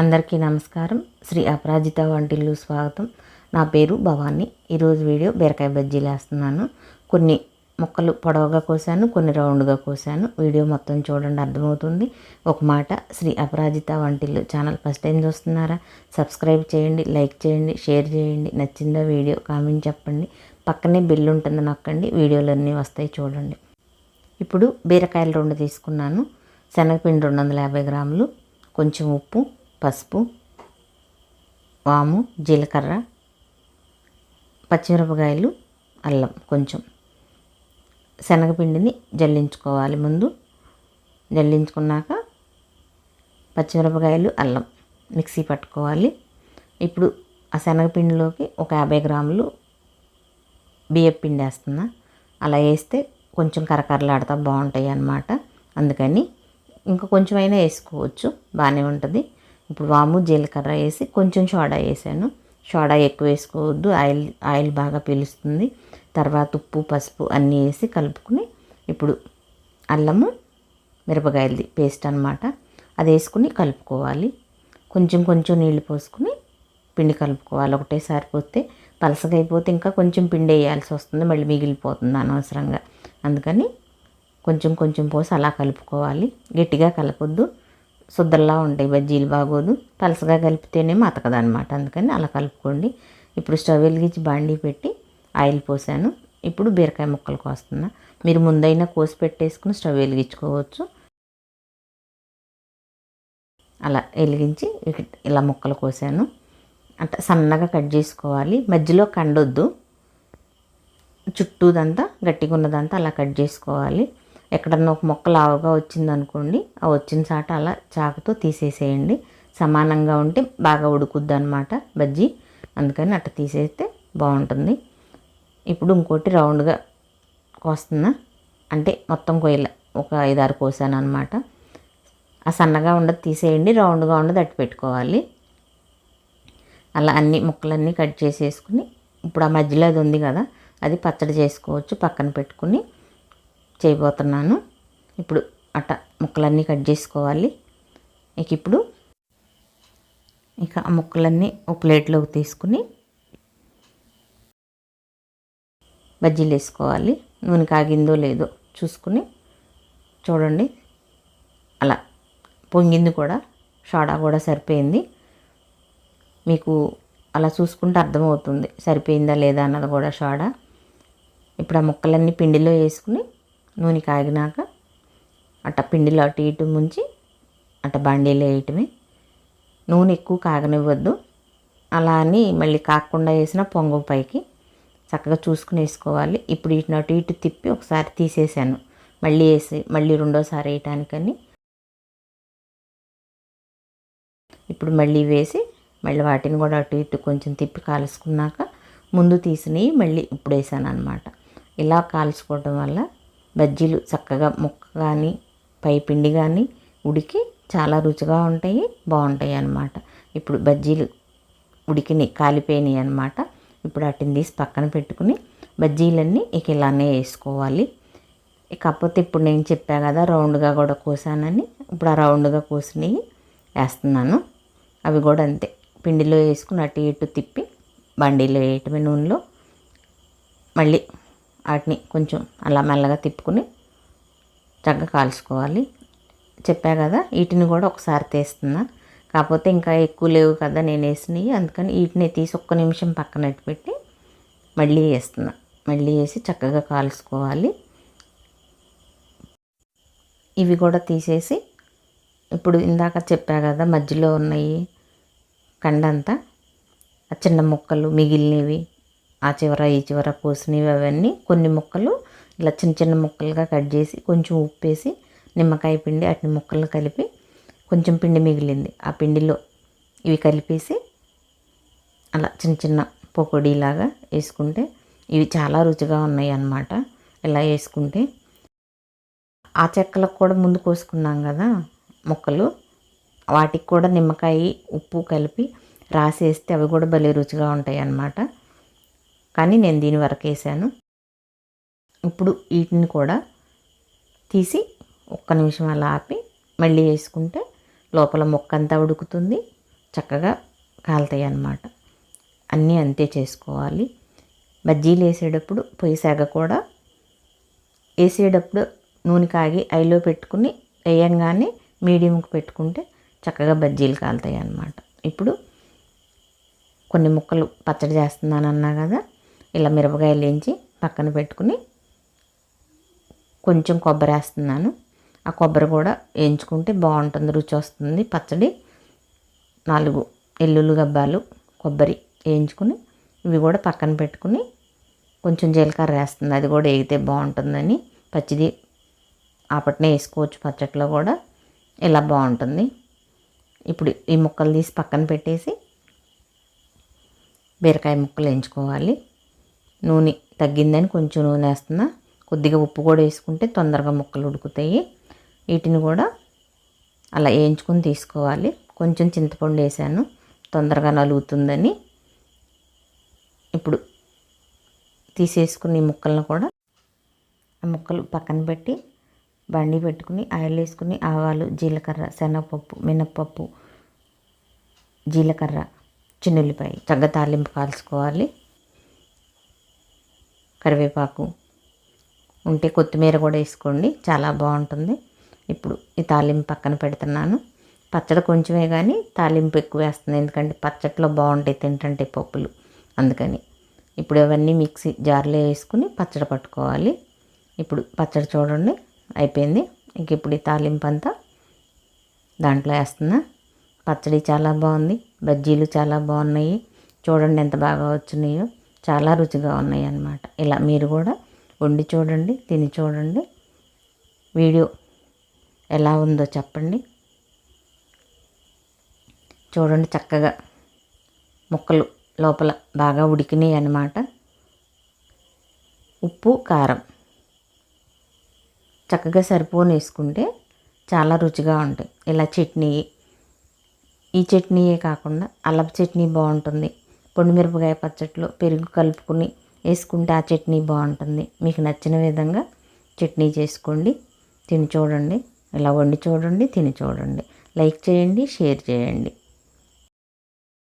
అందరికీ నమస్కారం. శ్రీ అపరాజిత వంటిల్లు స్వాగతం. నా పేరు భవానీ. ఈరోజు వీడియో బీరకాయ బజ్జీలు వేస్తున్నాను కొన్ని ముక్కలు పొడవుగా కోసాను కొన్ని రౌండ్గా కోసాను. వీడియో మొత్తం చూడండి అర్థమవుతుంది. ఒక మాట శ్రీ అపరాజిత వంటిల్లు ఛానల్ ఫస్ట్ టైం చూస్తున్నారా? సబ్స్క్రైబ్ చేయండి లైక్ చేయండి షేర్ చేయండి నచ్చిందా వీడియో కామెంట్ చెప్పండి. పక్కనే బిల్ ఉంటుంది నొక్కండి వీడియోలన్నీ వస్తాయి చూడండి. ఇప్పుడు బీరకాయలు రెండు తీసుకున్నాను. శనగపిండి రెండు వందల యాభై గ్రాములు కొంచెం ఉప్పు పసుపు వాము జీలకర్ర పచ్చిమిరపకాయలు అల్లం కొంచెం. శనగపిండిని జల్లించుకోవాలి ముందు. జల్లించుకున్నాక పచ్చిమిరపకాయలు అల్లం మిక్సీ పట్టుకోవాలి. ఇప్పుడు ఆ శనగపిండిలోకి ఒక యాభై గ్రాములు బియ్యం పిండి వేస్తున్నా. అలా వేస్తే కొంచెం కరకరలాడుతూ బాగుంటాయి అన్నమాట. అందుకని ఇంకా కొంచెం అయినా వేసుకోవచ్చు బాగానే ఉంటుంది. ఇప్పుడు వాము జీలకర్ర వేసి కొంచెం సోడా వేసాను. సోడా ఎక్కువ వేసుకోవద్దు. ఆయిల్ ఆయిల్ బాగా పీలుస్తుంది. తర్వాత ఉప్పు పసుపు అన్నీ వేసి కలుపుకుని ఇప్పుడు అల్లము మిరపకాయలది పేస్ట్ అనమాట అది వేసుకుని కలుపుకోవాలి. కొంచెం కొంచెం నీళ్ళు పోసుకుని పిండి కలుపుకోవాలి. ఒకటేసారి పోతే పలసగా అయిపోతే ఇంకా కొంచెం పిండి వేయాల్సి వస్తుంది. మళ్ళీ మిగిలిపోతుంది అనవసరంగా. అందుకని కొంచెం కొంచెం పోసి అలా కలుపుకోవాలి. గట్టిగా కలపొద్దు. శుద్ధల్లా ఉంటాయి బజ్జీలు బాగోదు. పలసగా కలిపితేనే మతకదనమాట. అందుకని అలా కలుపుకోండి. ఇప్పుడు స్టవ్ వెలిగించి బాండీ పెట్టి ఆయిల్ పోసాను. ఇప్పుడు బీరకాయ ముక్కలు కోస్తున్నా. మీరు ముందైనా కోసి పెట్టేసుకుని స్టవ్ వెలిగించుకోవచ్చు. అలా వెలిగించి ఇలా ముక్కలు కోసాను. అంటే సన్నగా కట్ చేసుకోవాలి. మధ్యలో కండొద్దు. చుట్టూదంతా గట్టిగా ఉన్నదంతా అలా కట్ చేసుకోవాలి. ఎక్కడన్నా ఒక మొక్క లావుగా వచ్చిందనుకోండి ఆ వచ్చిన చాట అలా చాకుతో తీసేసేయండి. సమానంగా ఉంటే బాగా ఉడుకుద్ది అనమాట బజ్జీ. అందుకని అట్ట తీసేస్తే బాగుంటుంది. ఇప్పుడు ఇంకోటి రౌండ్గా కోస్తున్నా. అంటే మొత్తం కొయ్యల ఒక ఐదారు కోసాను అనమాట ఆ సన్నగా ఉండదు తీసేయండి రౌండ్గా ఉండదు అట్టు పెట్టుకోవాలి. అలా అన్ని ముక్కలన్నీ కట్ చేసేసుకుని ఇప్పుడు ఆ మధ్యలో అది ఉంది కదా అది పచ్చడి చేసుకోవచ్చు పక్కన పెట్టుకుని. చేయబోతున్నాను. ఇప్పుడు అట్ట ముక్కలన్నీ కట్ చేసుకోవాలి. ఇక ఇప్పుడు ఇక ఆ ముక్కలన్నీ ఒక ప్లేట్లోకి తీసుకుని బజ్జీలు వేసుకోవాలి. నూనె కాగిందో లేదో చూసుకుని చూడండి. అలా పొంగింది కూడా షాడా కూడా సరిపోయింది. మీకు అలా చూసుకుంటే అర్థమవుతుంది సరిపోయిందా లేదా అన్నది కూడా షాడా. ఇప్పుడు ఆ ముక్కలన్నీ పిండిలో వేసుకుని నూనె కాగినాక అట్ట పిండిలో అటు ఇటు ముంచి అట్ట బండీలు వేయటమే. నూనె ఎక్కువ కాగనివ్వద్దు. అలా అని మళ్ళీ కాకుండా వేసిన పొంగు పైకి చక్కగా చూసుకుని వేసుకోవాలి. ఇప్పుడు ఇటు అటు ఇటు తిప్పి ఒకసారి తీసేసాను. మళ్ళీ వేసి మళ్ళీ రెండోసారి వేయటానికని. ఇప్పుడు మళ్ళీ వేసి మళ్ళీ వాటిని కూడా అటు ఇటు కొంచెం తిప్పి కాల్చుకున్నాక ముందు తీసినవి మళ్ళీ ఇప్పుడు వేసాను అనమాట ఇలా కాల్చుకోవడం వల్ల బజ్జీలు చక్కగా ముక్క కానీ పై పిండి కానీ ఉడికి చాలా రుచిగా ఉంటాయి బాగుంటాయి అన్నమాట. ఇప్పుడు బజ్జీలు ఉడికిని కాలిపోయినాయి అనమాట ఇప్పుడు వాటిని తీసి పక్కన పెట్టుకుని బజ్జీలన్నీ ఇక ఇలానే వేసుకోవాలి. కాకపోతే ఇప్పుడు నేను చెప్పా కదా రౌండ్గా కూడా కోసానని. ఇప్పుడు ఆ రౌండ్గా కోసినవి వేస్తున్నాను. అవి కూడా అంతే. పిండిలో వేసుకుని అటు ఇటు తిప్పి బండిలో వేయటమే నూనెలో. మళ్ళీ వాటిని కొంచెం అలా మెల్లగా తిప్పుకుని చక్కగా కాల్చుకోవాలి. చెప్పా కదా వీటిని కూడా ఒకసారి తీస్తున్నా. కాకపోతే ఇంకా ఎక్కువ లేవు కదా నేను వేసినవి. అందుకని వీటిని తీసి ఒక్క నిమిషం పక్కన పెట్టి మళ్ళీ వేస్తున్నా. మళ్ళీ వేసి చక్కగా కాల్చుకోవాలి. ఇవి కూడా తీసేసి ఇప్పుడు ఇందాక చెప్పా కదా మధ్యలో ఉన్నాయి కండంతా ఆ చిన్న ముక్కలు మిగిలినవి. ఆ చివర ఈ చివర కోసినవి అవన్నీ కొన్ని ముక్కలు ఇలా చిన్న చిన్న ముక్కలుగా కట్ చేసి కొంచెం ఉప్పు వేసి నిమ్మకాయ పిండి అట్ని ముక్కలు కలిపి కొంచెం పిండి మిగిలింది. ఆ పిండిలో ఇవి కలిపేసి అలా చిన్న చిన్న పొకొడీలాగా వేసుకుంటే ఇవి చాలా రుచిగా ఉన్నాయి అన్నమాట ఇలా వేసుకుంటే ఆ చెక్కలకు కూడా ముందు కోసుకున్నాం కదా ముక్కలు. వాటికి కూడా నిమ్మకాయ ఉప్పు కలిపి రాసేస్తే అవి కూడా భలే రుచిగా ఉంటాయి అన్నమాట కానీ నేను దీని వరకు వేసాను. ఇప్పుడు వీటిని కూడా తీసి ఒక్క నిమిషం అలా ఆపి మళ్ళీ వేసుకుంటే లోపల ముక్క అంతా ఉడుకుతుంది. చక్కగా కాలుతాయి అన్నమాట. అన్నీ అంతే చేసుకోవాలి. బజ్జీలు వేసేటప్పుడు పొయ్యి సెగ కూడా వేసేటప్పుడు నూనె కాగి ఐలో పెట్టుకుని వేయంగానే మీడియంకి పెట్టుకుంటే చక్కగా బజ్జీలు కాలుతాయి అన్నమాట. ఇప్పుడు కొన్ని ముక్కలు పచ్చడి చేస్తున్నాను అన్నా కదా ఇలా మిరపకాయలు వేయించి పక్కన పెట్టుకుని కొంచెం కొబ్బరి వేస్తున్నాను. ఆ కొబ్బరి కూడా వేయించుకుంటే బాగుంటుంది రుచి వస్తుంది. పచ్చడి నాలుగు ఎల్లుల్లి గబ్బాలు కొబ్బరి వేయించుకుని ఇవి కూడా పక్కన పెట్టుకుని కొంచెం జీలకర్ర వేస్తుంది. అది కూడా వేగితే బాగుంటుందని పచ్చిది ఆపట్నే వేసుకోవచ్చు పచ్చట్లో కూడా. ఇలా బాగుంటుంది. ఇప్పుడు ఈ ముక్కలు తీసి పక్కన పెట్టేసి బీరకాయ ముక్కలు వేయించుకోవాలి. నూనె తగ్గిందని కొంచెం నూనె వేస్తున్నా. కొద్దిగా ఉప్పు కూడా వేసుకుంటే తొందరగా ముక్కలు ఉడుకుతాయి. వీటిని కూడా అలా వేయించుకొని తీసుకోవాలి. కొంచెం చింతపండు వేసాను. తొందరగా నలుగుతుందని. ఇప్పుడు తీసేసుకుని ముక్కలను కూడా ఆ ముక్కలు పక్కన పెట్టి బండి పెట్టుకుని ఆయిల్ వేసుకుని ఆవాలు జీలకర్ర శనగపప్పు మినప్పప్పు జీలకర్ర చిన్నుల్లిపాయ చక్కగా తాలింపు కాల్చుకోవాలి. కరివేపాకు ఉంటే కొత్తిమీర కూడా వేసుకోండి. చాలా బాగుంటుంది. ఇప్పుడు ఈ తాలింపు పక్కన పెడుతున్నాను. పచ్చడి కొంచెమే కానీ తాలింపు ఎక్కువ వేస్తుంది. ఎందుకంటే పచ్చట్లో బాగుంటాయి తింటుంటే పప్పులు. అందుకని ఇప్పుడు అవన్నీ మిక్సీ జార్లో వేసుకుని పచ్చడి పట్టుకోవాలి. ఇప్పుడు పచ్చడి చూడండి అయిపోయింది. ఇంక ఇప్పుడు ఈ తాలింపు అంతా దాంట్లో వేస్తున్నా. పచ్చడి చాలా బాగుంది. బజ్జీలు చాలా బాగున్నాయి. చూడండి ఎంత బాగా వచ్చినాయో. చాలా రుచిగా ఉన్నాయి అన్నమాట ఇలా మీరు కూడా వండి చూడండి తిని చూడండి. వీడియో ఎలా ఉందో చెప్పండి. చూడండి చక్కగా ముక్కలు లోపల బాగా ఉడికినాయి అన్నమాట. ఉప్పు కారం చక్కగా సరిపోని వేసుకుంటే చాలా రుచిగా ఉంటాయి. ఇలా చట్నీ ఈ చట్నీయే కాకుండా అల్లపు చట్నీ బాగుంటుంది. పొండిమిరపకాయ పచ్చట్లో పెరుగు కలుపుకుని వేసుకుంటే ఆ చట్నీ బాగుంటుంది. మీకు నచ్చిన విధంగా చట్నీ చేసుకోండి. తిని చూడండి. ఇలా వండి చూడండి తిని చూడండి. లైక్ చేయండి షేర్ చేయండి.